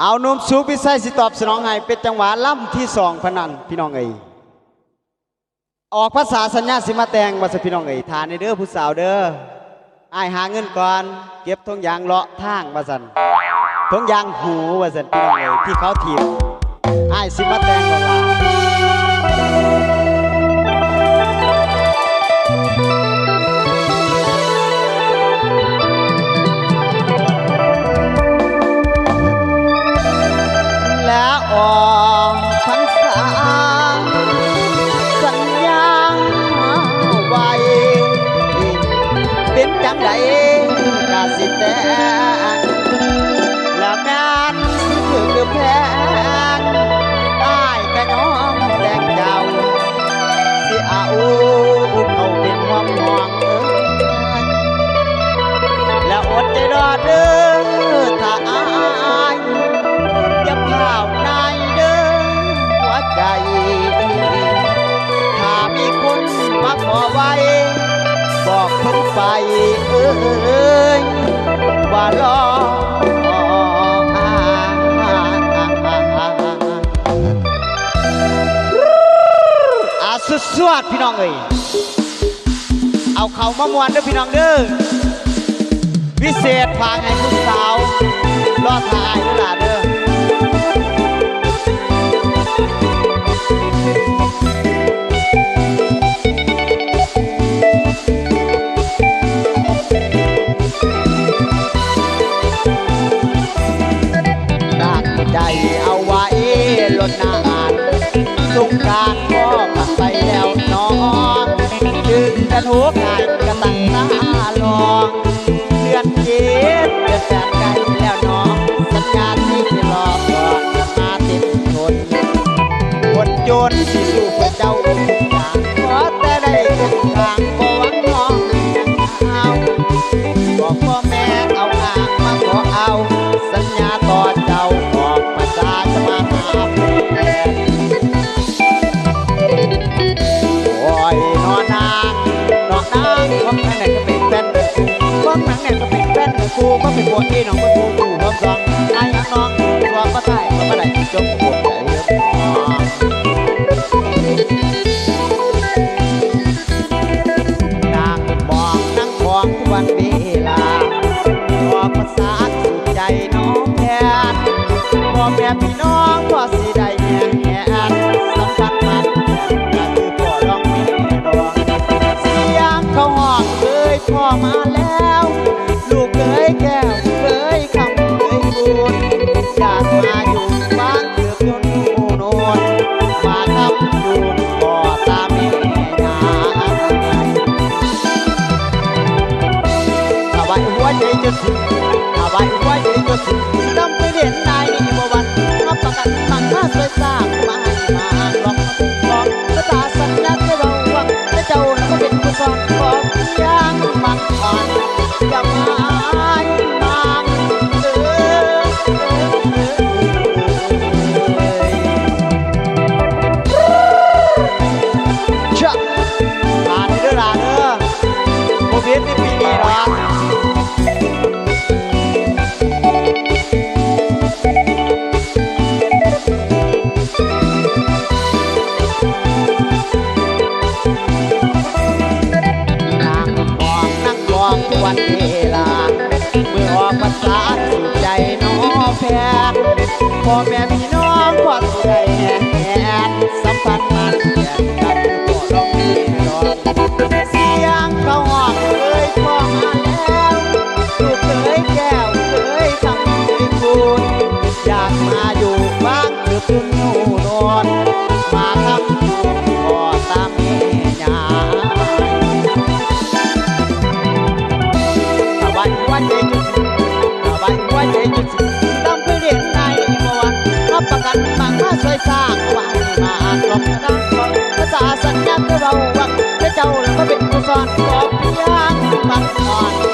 เอานุ่มสูพิสัยสิตอบสนองให้เป็นจังหวะล่ำที่สองพนันพี่น้องเอ๋ยออกภาษาสัญญาสิมาแตงมาสพี่น้องเอ๋ยทานในเด้อผู้สาวเด้ออายหาเงินก่อน เก็บทงยางเลาะทางมาสันทงยางหูมาสันพี่น้องเอ๋ยที่เขาถีบอายสิมาแตงบอกว่า เป็นจั พิ่นไปเอ้ยว่ารออาสุดสวดพี่น้องเอ้ยเอาเขามามวนเด้อพี่น้องเด้อวิเศษพาไงผู้สาวรอดทายเวลาเด้อ สงกรารก็ผ่านไปแล้วน้องถึงจะทุกข์กายก็ตั้งตาลองเดือนเจ็ดเดือนแปดไกลแล้วน้องสัญญาที่ที่รอก่อนจะมาเต็มทนคนจนที่สู้ คนทางไหนก็เป็นแฟนกูก็เป็นคนที่น้องก็กูกูพร้อมสองนายยังน้องตัวก็ได้ก็ไม่ได้จบผมใจเรื่องนางมองนั่งมองวันเวลาบอกภาษาสุดใจน้องแทนพ่อแม่พี่น้องก็สิ แล้ว ลูกเอ้ยแก้วเอ้ยคำเอ้ยบุญอยากมาอยู่บ้านเกือกจนหูโนนมาทำอยู่ก่อตามแม่ยาเอาไว้หัวใจจะสิเอาไว้หัวใจจะสิ พ่อแม่พี่น้องพอสิได้แหนแหนสัมพันธ์มันแก่กันพ่อร้องพี่ร้องเสียงเขาหอกเคยพ่อมาแล้วลูกเคยแก้วเคยคำเอ้ยคูณอยากมาอยู่บ้างหรือบจนอยู่นอน สัญญาณเรางและเจ้าแล้วก็เป็นผู้สอนบอกเพียงบางอ่อน